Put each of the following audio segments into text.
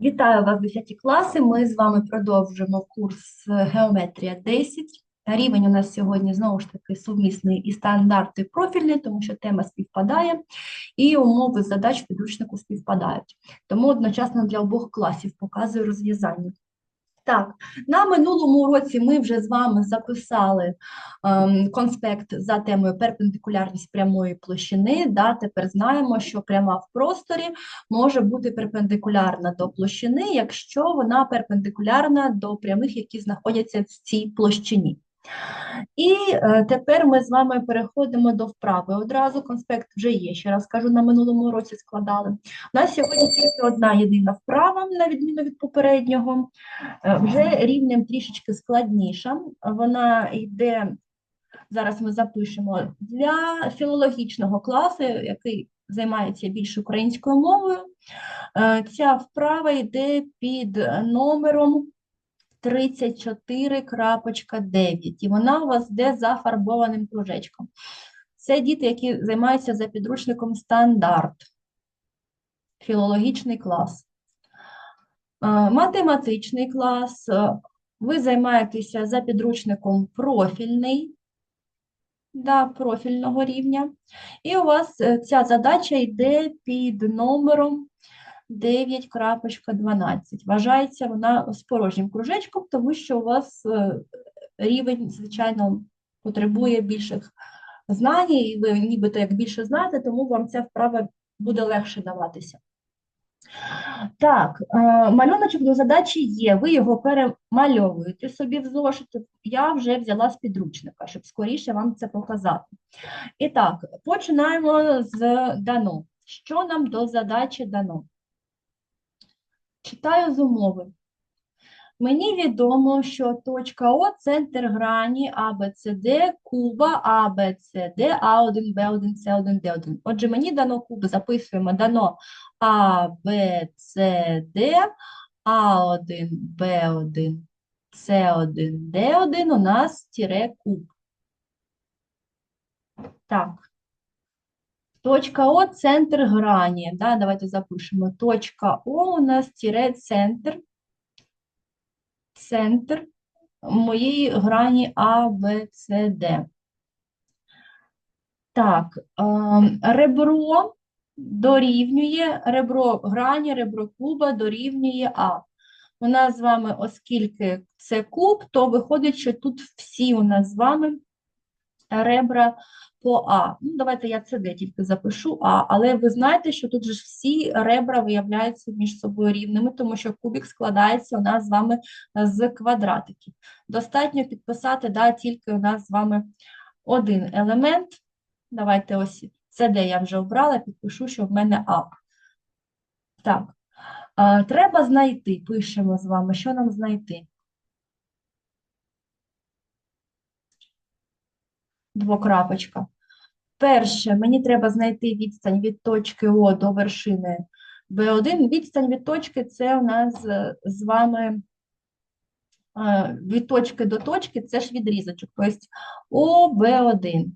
Вітаю вас, 10 класи. Ми з вами продовжимо курс Геометрія 10. Рівень у нас сьогодні знову ж таки сумісний і стандарт, і профільний, тому що тема співпадає, і умови задач підручнику співпадають. Тому одночасно для обох класів показую розв'язання. Так, на минулому уроці ми вже з вами записали ем, конспект за темою перпендикулярність прямої площини. Да, тепер знаємо, що пряма в просторі може бути перпендикулярна до площини, якщо вона перпендикулярна до прямих, які знаходяться в цій площині. І е, тепер ми з вами переходимо до вправи. Одразу конспект вже є. Ще раз кажу, на минулому році складали. У нас сьогодні тільки одна єдина вправа, на відміну від попереднього, е, вже рівнем трішечки складніша. Вона йде, зараз ми запишемо, для філологічного класу, який займається більш українською мовою. Е, Ця вправа йде під номером 34.9, і вона у вас йде зафарбованим кружечком. Це діти, які займаються за підручником стандарт, філологічний клас. Математичний клас, ви займаєтеся за підручником профільний, да, профільного рівня. І у вас е, ця задача йде під номером 9.12. Вважається вона з порожнім кружечком, тому що у вас е, рівень, звичайно, потребує більших знань, і ви нібито як більше знаєте, тому вам ця вправа буде легше даватися. Так, е, малюночок до задачі є, ви його перемальовуєте собі в зошит. Я вже взяла з підручника, щоб скоріше вам це показати. І так, починаємо з дано. Що нам до задачі дано? Читаю з умови. Мені відомо, що точка О – центр грані ABCD куба ABCD, А1, Б1, С1, Д1. Отже, мені дано куб, записуємо, дано ABCD, А1, Б1, С1, Д1, у нас тире куб. Так. Точка О – центр грані. Да? Давайте запишемо. Точка О у нас тире центр, центр моєї грані А, Б, С, Д. Так, ем, ребро дорівнює, ребро грані, ребро куба дорівнює А. У нас з вами, оскільки це куб, то виходить, що тут всі у нас з вами ребра по А. Ну, давайте я це де тільки запишу А, але ви знаєте, що тут же всі ребра виявляються між собою рівними, тому що кубик складається у нас з вами з квадратиків. Достатньо підписати, да, тільки у нас з вами один елемент. Давайте ось це, де я вже обрала, підпишу, що в мене А. Так, треба знайти, пишемо з вами, що нам знайти. Двокрапочка. Перше, мені треба знайти відстань від точки О до вершини B1. Відстань від точки це у нас е, з вами е, від точки до точки, це ж відрізочок, тобто ОБ1.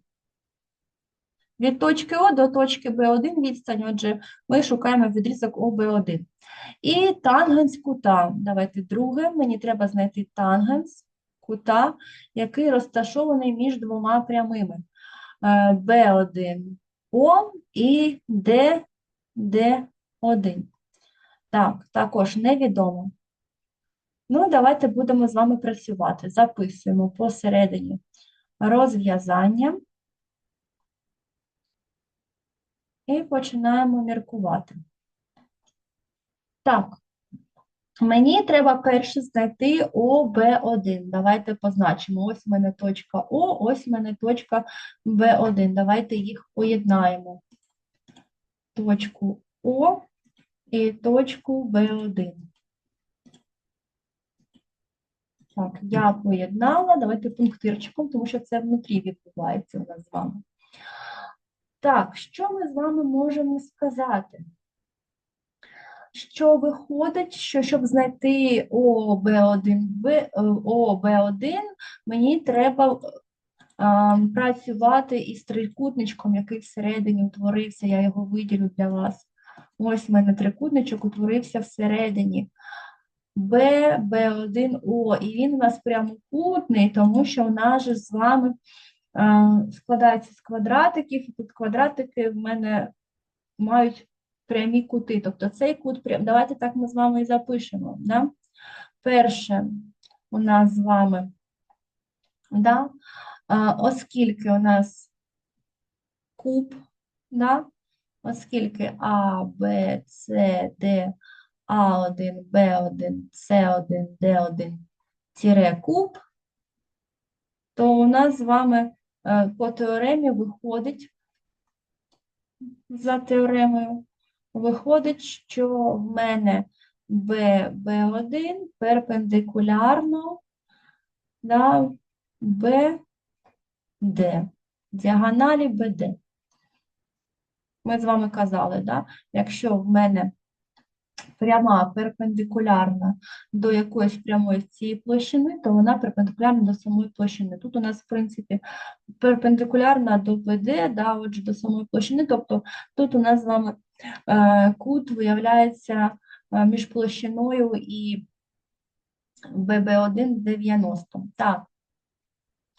Від точки О до точки Б1 відстань, отже, ми шукаємо відрізок ОБ1. І тангенс кута. Давайте друге, мені треба знайти тангенс кута, який розташований між двома прямими. B1O і DD1. Так, також невідомо. Ну, давайте будемо з вами працювати. Записуємо посередині розв'язання і починаємо міркувати. Так, Мені треба перше знайти ОБ1. Давайте позначимо. Ось в мене точка О, ось в мене точка Б1. Давайте їх поєднаємо. Точку О і точку Б1. Так, я поєднала. Давайте пунктирчиком, тому що це внутрі відбувається у нас з вами. Так, що ми з вами можемо сказати? Що виходить, що щоб знайти ОБ1, ОБ1, мені треба а, працювати із трикутничком, який всередині утворився, я його виділю для вас. Ось в мене трикутничок утворився всередині. Б, Б1О. І він у нас прямокутний, тому що у нас же з вами е, складається з квадратиків, і тут квадратики в мене мають прямі кути. Тобто цей кут, прям- давайте так ми з вами і запишемо. Да? Перше у нас з вами, да? оскільки у нас куб, да? оскільки А, Б, С, Д, А1, Б1, С1, Д1 тире куб, то у нас з вами е, по теоремі виходить, за теоремою, виходить, що в мене Б, Б1 перпендикулярно да, Д, діагоналі БД. Ми з вами казали, да? якщо в мене пряма перпендикулярна до якоїсь прямої цієї площини, то вона перпендикулярна до самої площини. Тут у нас, в принципі, перпендикулярна до БД, да, отже, до самої площини, тобто тут у нас з вами кут виявляється е, між площиною і ББ1 90. Так.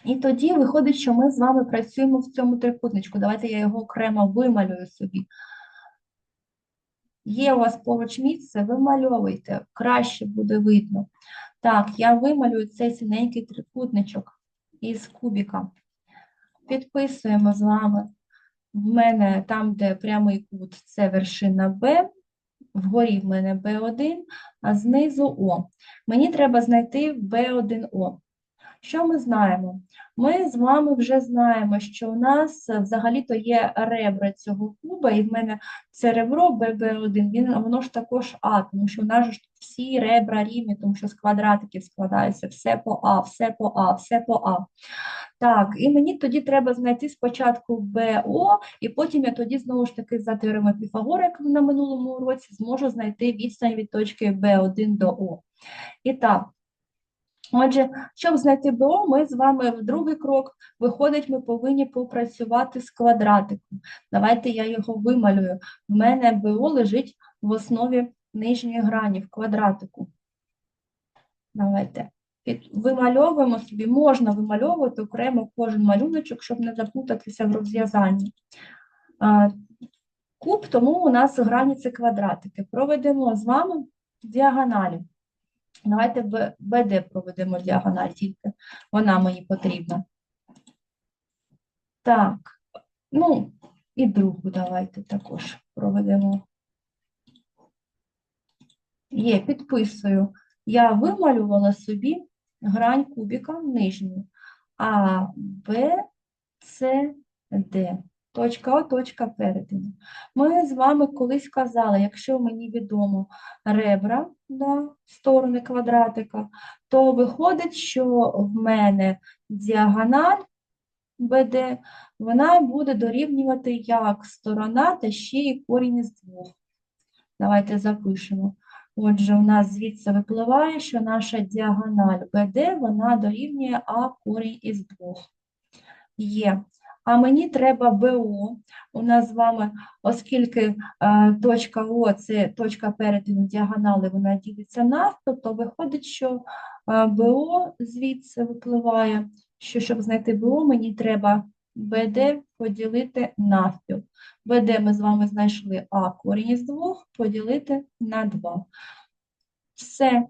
І тоді виходить, що ми з вами працюємо в цьому трикутничку. Давайте я його окремо вималюю собі. Є у вас поруч місце, вимальовуйте, краще буде видно. Так, я вималюю цей синенький трикутничок із кубіка. Підписуємо з вами. В мене там, де прямий кут, це вершина Б, вгорі в мене Б1, а знизу О. Мені треба знайти Б1О. Що ми знаємо? Ми з вами вже знаємо, що у нас взагалі-то є ребра цього куба, і в мене це ребро ББ1, він, воно ж також А, тому що у нас ж всі ребра рівні, тому що з квадратиків складаються, все по А, все по А, все по А. Так, і мені тоді треба знайти спочатку БО, і потім я тоді знову ж таки за теоремою Піфагора, як на минулому уроці, зможу знайти відстань від точки Б1 до О. І так, Отже, щоб знайти БО, ми з вами в другий крок, виходить, ми повинні попрацювати з квадратиком. Давайте я його вималюю. В мене БО лежить в основі нижньої грані, в квадратику. Давайте. Вимальовуємо собі, можна вимальовувати окремо кожен малюночок, щоб не заплутатися в розв'язанні. Куб, тому у нас грані це квадратики. Проведемо з вами діагоналі. Давайте БД проведемо діагональ тільки. Вона мені потрібна. Так, ну, і другу давайте також проведемо. Є, підписую. Я вималювала собі грань кубіка нижню. А, Б, С, Д. Точка О, точка перетину. Ми з вами колись казали, якщо мені відомо ребра, да, сторони квадратика, то виходить, що в мене діагональ БД, вона буде дорівнювати як сторона та ще й корінь із двох. Давайте запишемо. Отже, у нас звідси випливає, що наша діагональ БД, вона дорівнює А корінь із двох. Є. А мені треба БО. У нас з вами, оскільки е, точка О це точка перетину діагонали, вона ділиться навпіл, то виходить, що е, БО звідси випливає, що щоб знайти БО, мені треба БД поділити навпіл. БД ми з вами знайшли А корінь із двох поділити на 2. Все,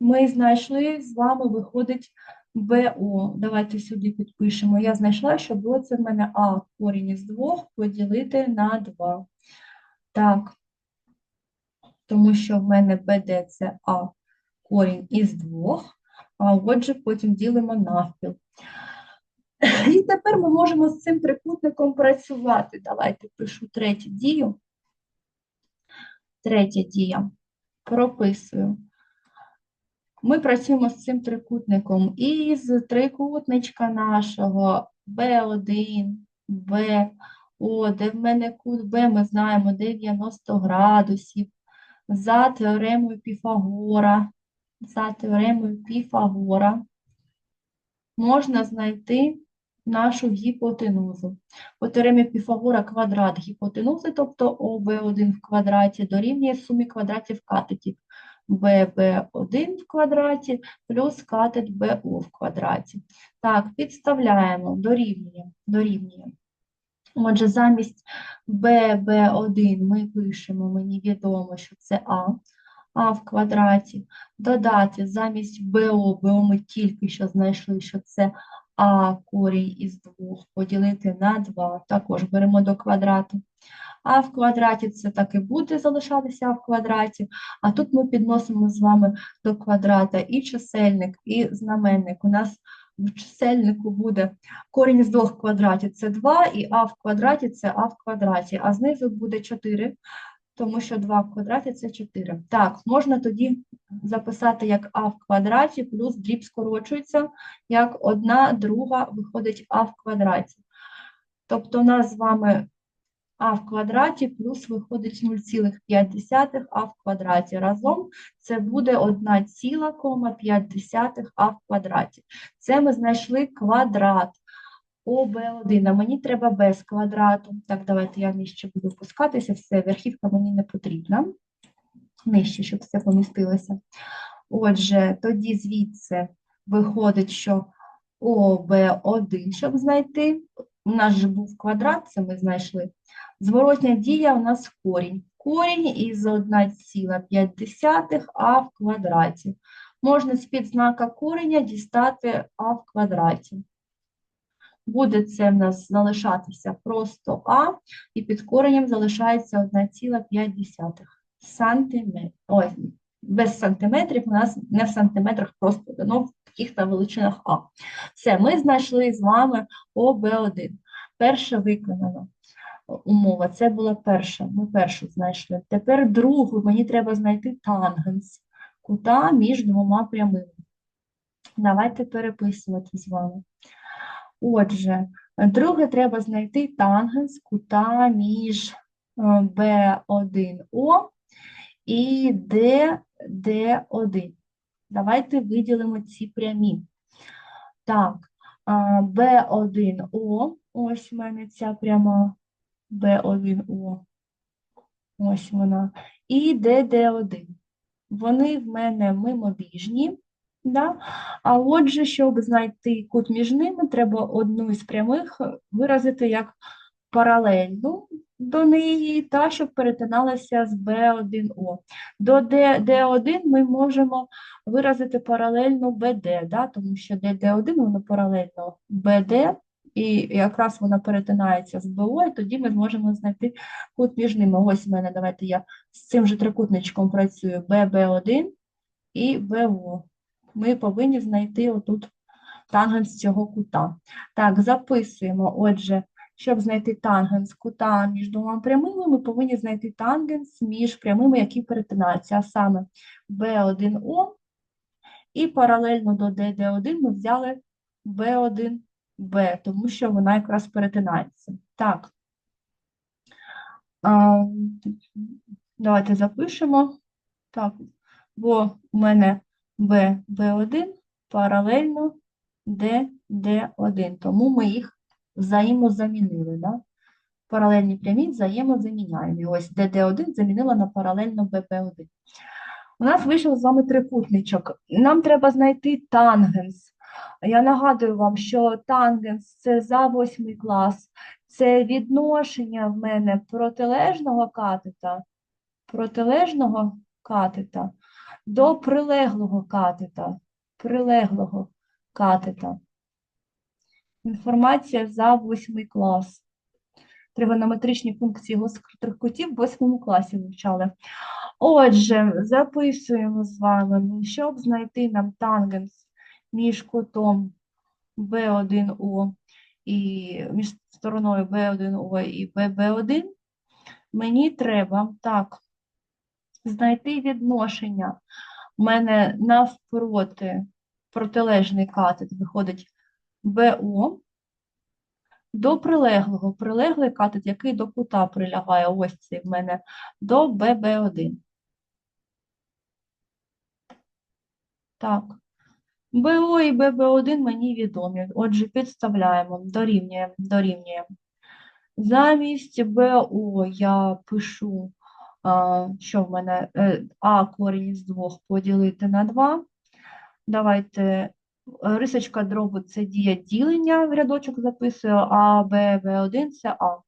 ми знайшли, з вами виходить БО. Давайте сюди підпишемо. Я знайшла, що БО це в мене А корінь із двох поділити на 2. Так, тому що в мене БД це А корінь із двох, а отже, потім ділимо навпіл. І тепер ми можемо з цим трикутником працювати. Давайте пишу третю дію. Третя дія. Прописую. Ми працюємо з цим трикутником із трикутничка нашого B1, B, О, де в мене кут Б, ми знаємо 90 градусів. За теоремою Піфагора, за теоремою Піфагора можна знайти нашу гіпотенузу. По теоремі Піфагора квадрат гіпотенузи, тобто ОБ1 в квадраті, дорівнює сумі квадратів катетів ББ1 в квадраті плюс катет БО в квадраті. Так, підставляємо, дорівнює, дорівнює. Отже, замість ББ1 ми пишемо, мені відомо, що це А, А в квадраті. Додати замість БО, БО ми тільки що знайшли, що це А корінь із 2 поділити на 2, також беремо до квадрату. А в квадраті це так і буде залишатися А в квадраті, а тут ми підносимо з вами до квадрата і чисельник, і знаменник. У нас в чисельнику буде корінь з двох квадратів це 2, і а в квадраті це а в квадраті, а знизу буде 4, тому що 2 в квадраті це 4. Так, можна тоді записати як а в квадраті плюс дріб скорочується, як 1 друга виходить а в квадраті. Тобто у нас з вами а в квадраті плюс виходить 0,5 а в квадраті. Разом це буде 1,5 а в квадраті. Це ми знайшли квадрат ОБ1, а мені треба без квадрату. Так, давайте я нижче буду опускатися, все, верхівка мені не потрібна. Нижче, щоб все помістилося. Отже, тоді звідси виходить, що ОБ1, щоб знайти, у нас же був квадрат, це ми знайшли. Зворотня дія у нас корінь. Корінь із 1,5 а в квадраті. Можна з-під кореня дістати а в квадраті. Буде це в нас залишатися просто а, і під коренем залишається 1,5 сантиметр. Ой, без сантиметрів у нас не в сантиметрах просто дано в таких-то величинах а. Все, ми знайшли з вами ОБ1. Перше виконано умова. Це була перша. Ми першу знайшли. Тепер другу мені треба знайти тангенс кута між двома прямими. Давайте переписувати з вами. Отже, друге треба знайти тангенс кута між е, B1O і DD1. Давайте виділимо ці прямі. Так, а, B1O, ось в мене ця пряма B1O, ось вона, і DD1. Вони в мене мимобіжні, да? а отже, щоб знайти кут між ними, треба одну із прямих виразити як паралельну до неї, та щоб перетиналася з B1O. До D, D1 ми можемо виразити паралельно BD, да? тому що DD1 воно паралельно BD, і якраз вона перетинається з БО, і тоді ми зможемо знайти кут між ними. Ось в мене, давайте я з цим же трикутничком працюю BB1 і БО. Ми повинні знайти отут тангенс цього кута. Так, записуємо. Отже, щоб знайти тангенс кута між двома прямими, ми повинні знайти тангенс між прямими, які перетинаються, а саме B1O, і паралельно до DD1 ми взяли B1B, тому що вона якраз перетинається. Так. А, Давайте запишемо. Так, бо у мене B, B1 паралельно D, D1, тому ми їх взаємозамінили, да? Паралельні прямі взаємозаміняємо. Ось DD1 замінила на паралельно BB1. У нас вийшов з вами трикутничок. Нам треба знайти тангенс. Я нагадую вам, що тангенс – це за восьмий клас. Це відношення в мене протилежного катета, протилежного катета до прилеглого катета, прилеглого катета. Інформація за восьмий клас. Тригонометричні функції гострих кутів в восьмому класі вивчали. Отже, записуємо з вами, щоб знайти нам тангенс між кутом B1O і між стороною B1O і BB1, мені треба так знайти відношення. У мене навпроти протилежний катет виходить БО до прилеглого. Прилеглий катет, який до кута прилягає, ось цей в мене, до ББ1. Так, БО і ББ1 мені відомі. Отже, підставляємо, дорівнюємо, дорівнюємо. Замість БО я пишу, що в мене е, А корінь із 2 поділити на 2. Давайте рисочка дробу це дія ділення, в рядочок записую, а Б, Б1 це А.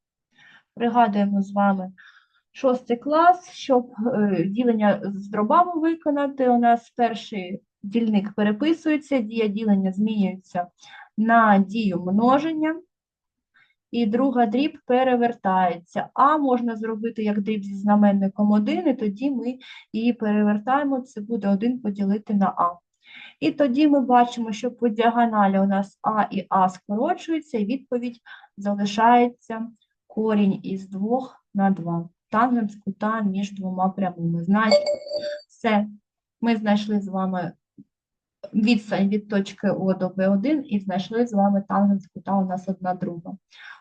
Пригадуємо з вами шостий клас, щоб е, ділення з дробами виконати, у нас перший дільник переписується, дія ділення змінюється на дію множення, і друга дріб перевертається. А можна зробити як дріб зі знаменником 1, і тоді ми її перевертаємо, це буде 1 поділити на А. І тоді ми бачимо, що по діагоналі у нас А і А скорочуються, і відповідь залишається корінь із 2 на 2. Тангенс кута між двома прямими. Значить, все, ми знайшли з вами відстань від точки О до Б1 і знайшли з вами тангенс кута у нас одна друга.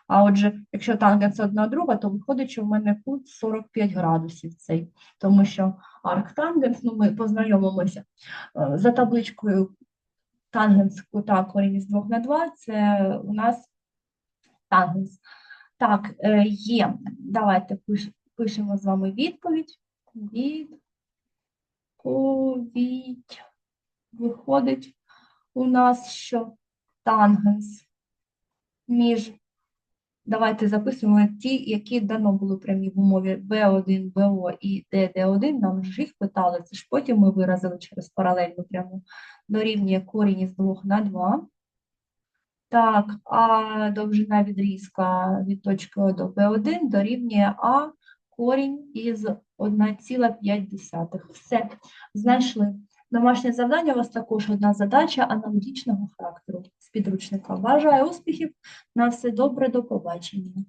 А отже, якщо тангенс одна друга, то виходить, що в мене кут 45 градусів цей, тому що арктангенс, ну ми познайомимося е, за табличкою тангенс кута корінь із 2 на 2, це у нас тангенс. Так, е, є. Давайте пишемо з вами відповідь. Відповідь. Виходить у нас, що тангенс між, давайте записуємо ті, які дано було прямі в умові B1, BO і DD1, нам ж їх питали, це ж потім ми виразили через паралельну пряму, дорівнює корінь із 2 на 2. Так, а довжина відрізка від точки О до Б1 дорівнює А корінь із 1,5. Все, знайшли. Домашнє завдання у вас також одна задача аналогічного характеру підручника. Бажаю успіхів, на все добре, до побачення.